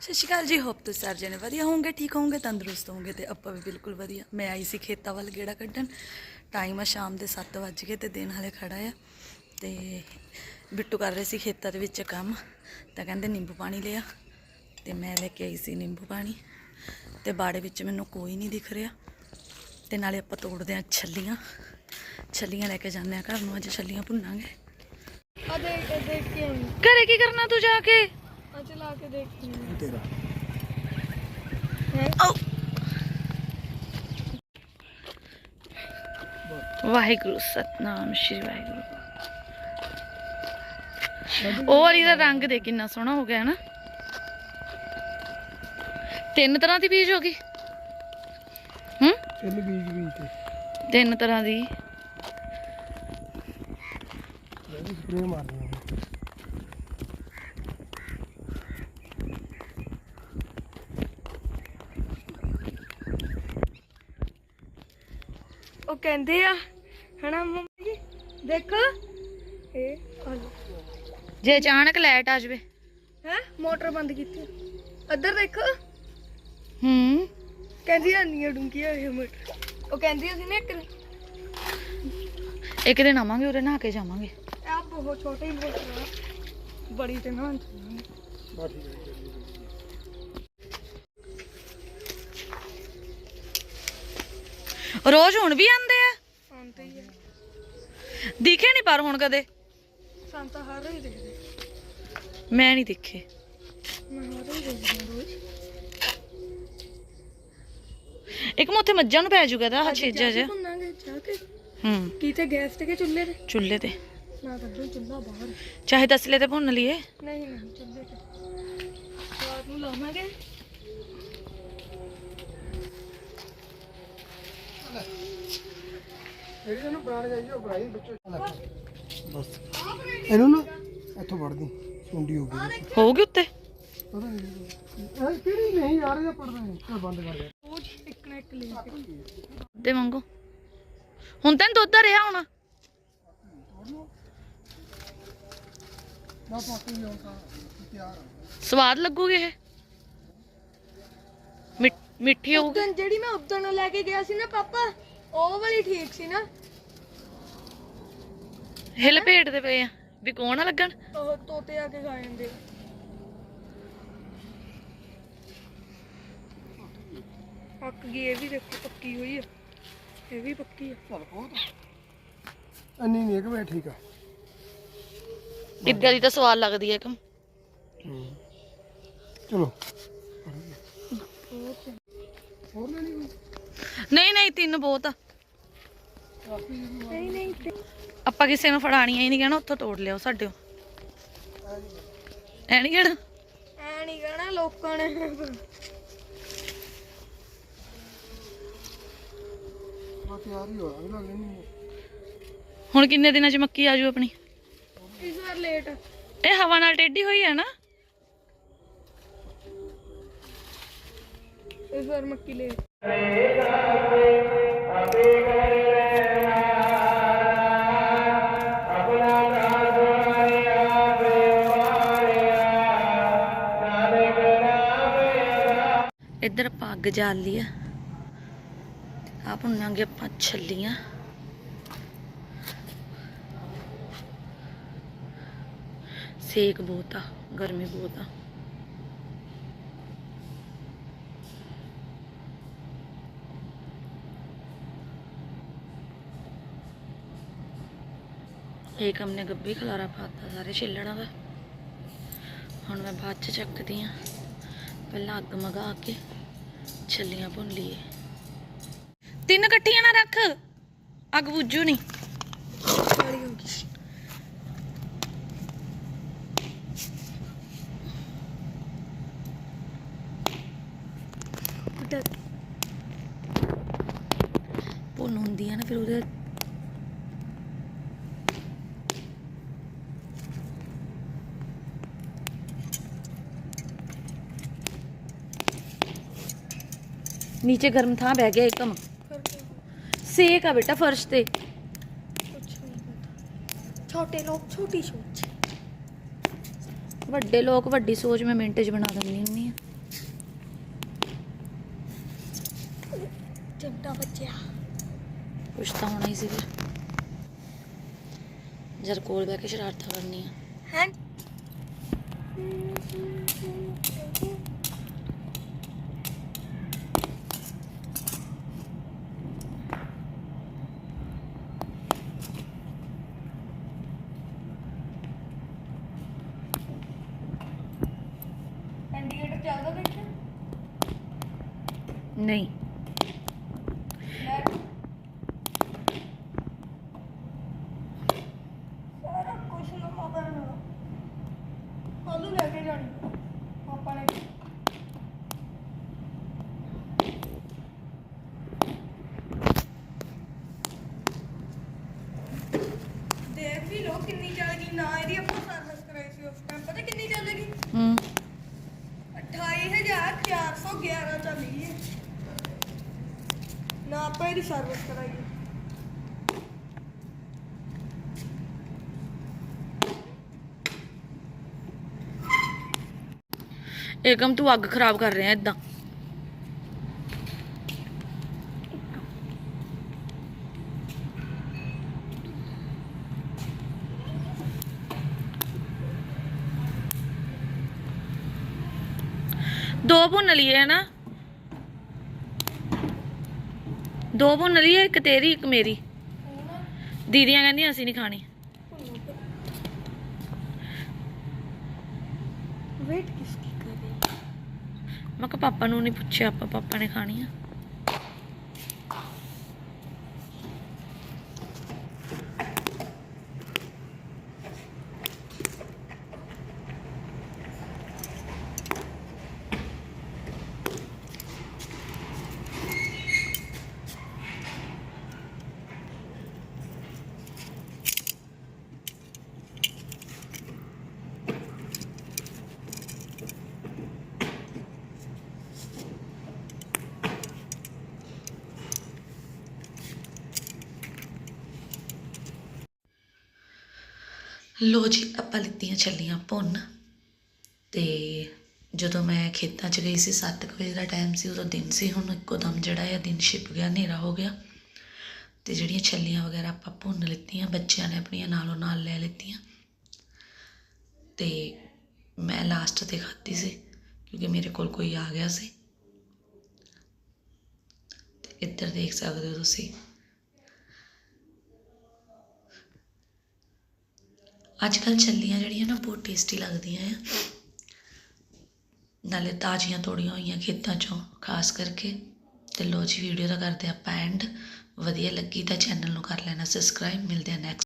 ਸਤਿ ਸ਼੍ਰੀ ਅਕਾਲ ਜੀ ਹੋਪ ਤੁਸੀਂ ਸਾਰੇ ਜਣੇ ਵਧੀਆ ਹੋਵੋਗੇ ਠੀਕ ਹੋਵੋਗੇ ਤੰਦਰੁਸਤ ਹੋਵੋਗੇ ਤੇ ਆਪਾਂ ਵੀ ਬਿਲਕੁਲ ਵਧੀਆ। ਮੈਂ ਆਈ ਸੀ ਖੇਤਾਂ ਵੱਲ ਗੇੜਾ ਕੱਢਣ। ਟਾਈਮ ਆ ਸ਼ਾਮ ਦੇ 7 ਵੱਜ ਗਏ ਤੇ ਦਿਨ ਹਲੇ ਖੜਾ ਆ। ਤੇ ਬਿੱਟੂ ਕਰ ਰਹੇ ਸੀ ਖੇਤਾਂ ਦੇ ਵਿੱਚ ਕੰਮ। ਤਾਂ ਕਹਿੰਦੇ ਨਿੰਬੂ ਪਾਣੀ ਲਿਆ। ਤੇ ਮੈਂ ਲੈ ਕੇ ਆਈ ਸੀ ਨਿੰਬੂ ਪਾਣੀ। ਤੇ ਬਾੜੇ ਵਿੱਚ ਮੈਨੂੰ ਕੋਈ ਨਹੀਂ ਦਿਖ ਰਿਹਾ। ਤੇ ਨਾਲੇ ਆਪਾਂ ਤੋੜਦੇ ਆ ਛੱਲੀਆਂ। ਛੱਲੀਆਂ ਲੈ ਕੇ ਜਾਂਦੇ ਆ ਘਰ ਨੂੰ। ਅੱਜ ਛੱਲੀਆਂ ਭੁੰਨਾਂਗੇ। ਆ ਦੇਖ ਦੇਖ ਕੇ ਘਰੇ ਕੀ ਕਰਨਾ ਤੂੰ ਜਾ ਕੇ? ਆ ਚਲਾ ਕੇ ਦੇਖੀ ਤੇਰਾ। ਹੈ? ਆਓ ਵਾਹਿਗੁਰੂ ਸਤਨਾਮ ਸ਼੍ਰੀ ਵਾਹਿਗੁਰੂ। ਉਹ ਵਾਲੀ ਦਾ ਰੰਗ ਦੇ ਕਿੰਨਾ ਸੋਹਣਾ ਹੋ ਗਿਆ ਨਾ ਤਿੰਨ ਤਰ੍ਹਾਂ ਦੀ ਬੀਜ ਹੋ ਗਈ। ਹੂੰ? ਤਿੰਨ ਬੀਜ ਬੀਜ ਤੇ। ਤਿੰਨ ਤਰ੍ਹਾਂ ਦੀ। ਸਪਰੇ ਮਾਰਨੀ ਆ ਉਹ ਕਹਿੰਦੇ ਆ ਹਨਾ ਮੰਮੀ ਜੀ? ਦੇਖੋ। ਇਹ ਆ ਲਓ। ਜੇ ਅਚਾਨਕ ਲਾਈਟ ਆ ਜਾਵੇ। ਹੈ? ਮੋਟਰ ਬੰਦ ਕੀਤੀ। ਇੱਧਰ ਦੇਖੋ। ਹੂੰ। ਕਹਿੰਦੀ ਆਨੀ ਡੂੰਗੀ ਇਹ ਮੋਟਰ। ਉਹ ਕਹਿੰਦੀ ਅਸੀਂ ਨਾ ਇੱਕ ਇੱਕ ਦਿਨ ਆਵਾਂਗੇ ਉਰੇ ਨਹਾ ਕੇ ਜਾਵਾਂਗੇ। ਆ ਬਹੁਤ ਛੋਟੀ ਮੋਟਰ ਆ। ਬੜੀ ਤੇ ਨਾ ਚੱਲਾਂਗੇ ਬਾ ਠੀਕ ਹੈ ਰੋਜ਼ ਹੁਣ ਵੀ ਆਂਦੇ ਆ? ਆਉਂਦੇ ਹੀ ਆ। ਦਿਖੇ ਨਹੀਂ ਪਰ ਹੁਣ ਕਦੇ? ਸਾਨੂੰ ਤਾਂ ਹਰ ਰੋਜ਼ ਦੇਖਦੇ। ਮੈਂ ਨਹੀਂ ਦੇਖੇ। ਮੈਂ ਹਰ ਰੋਜ਼ ਦੇਖਦੀ ਹਾਂ ਰੋਜ਼। ਇੱਕ ਮੈਂ ਉੱਥੇ ਮੱਝਾਂ ਨੂੰ ਪੈ ਜੂਗਾ ਦਾ ਛੇਜਾ ਭੁੰਨਾਂਗੇ ਜਾ ਕੇ। ਹੂੰ। ਕਿਤੇ ਗੈਸ ਤੇ ਕਿ ਚੁੱਲ੍ਹੇ ਤੇ? ਚੁੱਲ੍ਹੇ ਤੇ। ਨਾ ਕੱਢੋ ਚੁੱਲ੍ਹਾ ਬਾਹਰ। ਚਾਹੇ ਤਸਲੇ ਤੇ ਭੁੰਨ ਲਈਏ। ਨਹੀਂ ਨਹੀਂ ਚੁੱਲ੍ਹੇ ਤੇ। ਰਾਤ ਨੂੰ ਲਾਵਾਂਗੇ। ਜਿਹੜੀ ਇਹਨੂੰ ਬਣਾ ਜਾਈਏ ਉਹ ਬਣਾਈ ਵਿੱਚੋਂ। ਬਸ। ਇਹਨੂੰ ਨਾ ਇੱਥੋਂ ਵੜਦੀ ਸੁੰਡੀ ਹੋ ਗਈ। ਹੋਊਗੀ ਉੱਤੇ? ਪਤਾ ਨਹੀਂ ਇਹ ਕਿਹੜੀ ਨਹੀਂ ਯਾਰ ਇਹ ਪੜਦਾ ਨਹੀਂ ਚਲ ਬੰਦ ਕਰ ਦੇ ਰੋਜ਼ ਇੱਕ ਨਾ ਇੱਕ ਲੈ ਕੇ। ਦੇ ਮੰਗੋ ਹੁਣ ਤਾਂ ਦੁੱਧ ਦਾ ਰਿਹਾ ਹੋਣਾ। ਨਾ ਪਾਸੇ ਹੀ ਆਉਂਦਾ ਤਿਆਰ ਆ। ਸਵਾਦ ਲੱਗੂਗੀ ਇਹ? ਮਿੱਠ- ਹੋਊਗੀ। ਜਿਹੜੀ ਮੈਂ ਉਦੋਂ ਲੈ ਕੇ ਗਿਆ ਸੀ ਨਾ ਪਾਪਾ ਉਹ ਵਾਲੀ ਠੀਕ ਸੀ ਨਾ। ਹਿਲ ਭੇਟਦੇ ਪਏ ਆ। ਵੀ ਕੌਣ ਨਾ ਲੱਗਣ? ਉਹ ਤੋਤੇ ਆ ਕੇ ਖਾ ਜਾਂਦੇ। ਆ। ਪੱਕ ਗਈ ਇਹ ਵੀ ਦੇਖੋ ਪੱਕੀ ਹੋਈ ਆ। ਇਹ ਵੀ ਪੱਕੀ ਆ। ਚੱਲ ਬਹੁਤ ਅੰਨੀ ਨਹੀਂ ਕਿ ਮੈਂ ਠੀਕ ਆ। ਇੱਦਾਂ ਦੀ ਤਾਂ ਸਵਾਦ ਲੱਗਦੀ ਹੈ। ਕਿ ਚਲੋ ਹੋਰ ਲੈਣੀ ਕੋਈ? ਨਹੀਂ ਨਹੀਂ ਤਿੰਨ ਬਹੁਤ ਆ। ਨਹੀਂ ਨਹੀਂ। ਤੇ- ਆਪਾਂ ਕਿਸੇ ਨੂੰ ਫੜਾਣੀਆਂ ਹੀ ਨਹੀਂ ਕਹਿਣਾ ਉੱਥੋਂ ਤੋੜ ਲਿਓ ਸਾਡਿਓ ਐ ਨਹੀਂ ਕਹਿਣਾ? ਐ ਨਹੀਂ ਕਹਣਾ ਲੋਕਾਂ ਨੇ। ਹੁਣ ਕਿੰਨੇ ਦਿਨਾਂ 'ਚ ਮੱਕੀ ਆ ਜੂ ਆਪਣੀ? ਇਸ ਵਾਰ ਲੇਟ ਇਹ ਹਵਾ ਨਾਲ ਟੇਢੀ ਹੋਈ ਹੈ ਨਾ? ਇਸ ਵਾਰ ਮੱਕੀ ਲੇਟ ਇੱਧਰ ਆਪਾਂ ਅੱਗ ਜਾਲ ਲਈ ਆ। ਆ ਭੁੰਨਾਂਗੇ ਆਪਾਂ ਛੱਲੀਆਂ। ਸੇਕ ਬਹੁਤ ਆ, ਗਰਮੀ ਬਹੁਤ ਆ। ਇੱਕ ਹਮਨੇ ਗੱਬੀ ਖਲਾਰਾ ਪਾਤਾ ਸਾਰੇ ਛਿੱਲਣਾ ਦਾ। ਹੁਣ ਮੈਂ ਬਾਅਦ ਚ ਚੱਕਦੀ ਆ। ਪਹਿਲਾਂ ਅੱਗ ਮਗਾ ਕੇ। ਛੱਲੀਆਂ ਭੁੰਨ ਲਈਏ। ਤਿੰਨ ਇਕੱਠੀਆਂ ਨਾ ਰੱਖ। ਅੱਗ ਬੁੱਝੂ ਨਹੀਂ ਕਾਲੀ ਹੋ ਗਈ। ਭੁੰਨ ਹੁੰਦੀ ਆ ਨਾ ਫਿਰ ਉਹਦੇ ਨੀਚੇ ਗਰਮ ਥਾਂ ਬਹਿ ਗਿਆ ਇੱਕਮ ਕਰਕੇ ਸੇਕ ਆ ਬੇਟਾ ਫਰਸ਼ ਤੇ ਕੁਛ ਨਹੀਂ ਪਤਾ ਛੋਟੇ ਲੋਕ ਛੋਟੀ ਸੋਚ ਵੱਡੇ ਲੋਕ ਵੱਡੀ ਸੋਚ ਮੈਂ ਮਿੰਟ 'ਚ ਬਣਾ ਦਿੰਦੀ ਹੁੰਦੀ ਆ ਚਮਟਾ ਬੱਚਿਆ ਕੁਛ ਤਾਂ ਹੋਣਾ ਹੀ ਸੀ ਫਿਰ ਜਦ ਕੋਲ ਬਹਿ ਕੇ ਸ਼ਰਾਰਤਾਂ ਕਰਨੀਆਂ ਹੈ ਨਹੀਂ ਸਾਰਾ ਕੁਝ ਨਾ ਪਾਪਾ ਨੇ ਆਲੂ ਲੈ ਕੇ ਜਾਣੀ ਪਾਪਾ ਨੇ ਦੇਖ ਵੀ ਲੋ ਕਿੰਨੀ ਚੱਲ ਗਈ ਨਾ ਇਹਦੀ ਆਪਾਂ ਸਰਵਿਸ ਕਰਾਈ ਸੀ ਉਸ ਟਾਈਮ ਪਤਾ ਕਿੰਨੀ ਚੱਲ ਗਈ ਹੂੰ 28411 ਚੱਲ ਗਈ ਹੈ ਨਾ, ਆਪਾਂ ਇਹਦੀ ਸਰਵਿਸ ਕਰਾਈ ਏਕਮ, ਤੂੰ ਅੱਗ ਖਰਾਬ ਕਰ ਰਿਹਾ ਇਦਾਂ ਦੋ ਭੁੰਨ ਲਈਏ ਨਾ ਦੋ ਭੁੰਨ ਲਈਏ ਇੱਕ ਤੇਰੀ ਇੱਕ ਮੇਰੀ। ਦੀਦੀਆਂ ਕਹਿੰਦੀਆਂ ਅਸੀਂ ਨਹੀਂ ਖਾਣੀ। ਵੇਟ ਕਿਸकी ਕਰ? ਰਹੀ ਮੈਂ ਕਿਹਾ ਪਾਪਾ ਨੂੰ ਨਹੀਂ ਪੁੱਛਿਆ ਆਪਾਂ ਪਾਪਾ ਨੇ ਖਾਣੀ ਆ। ਲੋ ਜੀ, ਆਪਾਂ ਲਿੱਤੀਆਂ ਛੱਲੀਆਂ ਭੁੰਨ। ਤੇ ਜਦੋਂ ਮੈਂ ਖੇਤਾਂ 'ਚ ਗਈ ਸੀ 7 ਵਜੇ ਦਾ ਟਾਈਮ ਸੀ, ਉਦੋਂ ਦਿਨ ਸੀ, ਹੁਣ ਇੱਕੋ ਦਮ ਜਿਹੜਾ ਆ ਦਿਨ ਛਿਪ ਗਿਆ, ਹਨੇਰਾ ਹੋ ਗਿਆ। ਤੇ ਜਿਹੜੀਆਂ ਛੱਲੀਆਂ ਵਗੈਰਾ ਆਪਾਂ ਭੁੰਨ ਲਿੱਤੀਆਂ, ਬੱਚਿਆਂ ਨੇ ਆਪਣੀਆਂ ਨਾਲੋਂ ਨਾਲ ਲੈ ਲਿੱਤੀਆਂ। ਤੇ ਮੈਂ ਲਾਸਟ ਤੇ ਖਾਧੀ ਸੀ, ਕਿਉਂਕਿ ਮੇਰੇ ਕੋਲ ਕੋਈ ਆ ਗਿਆ ਸੀ। ਤੇ ਇੱਧਰ ਦੇਖ ਸਕਦੇ ਹੋ ਤੁਸੀਂ ਅੱਜ ਕੱਲ੍ਹ ਚੱਲੀਆਂ ਜਿਹੜੀਆਂ ਨਾ, ਬਹੁਤ ਟੇਸਟੀ ਲੱਗਦੀਆਂ ਆ। ਨਾਲੇ ਤਾਜ਼ੀਆਂ ਤੋੜੀਆਂ ਹੋਈਆਂ ਖੇਤਾਂ ਚੋਂ, ਖਾਸ ਕਰਕੇ। ਤੇ ਲੋ ਜੀ ਵੀਡੀਓ ਦਾ ਕਰਦੇ ਆਪਾਂ ਐਂਡ ਵਧੀਆ ਲੱਗੀ ਤਾਂ ਚੈਨਲ ਨੂੰ ਕਰ ਲੈਣਾ ਸਬਸਕ੍ਰਾਈਬ ਮਿਲਦੇ ਆ ਨੈਕਸਟ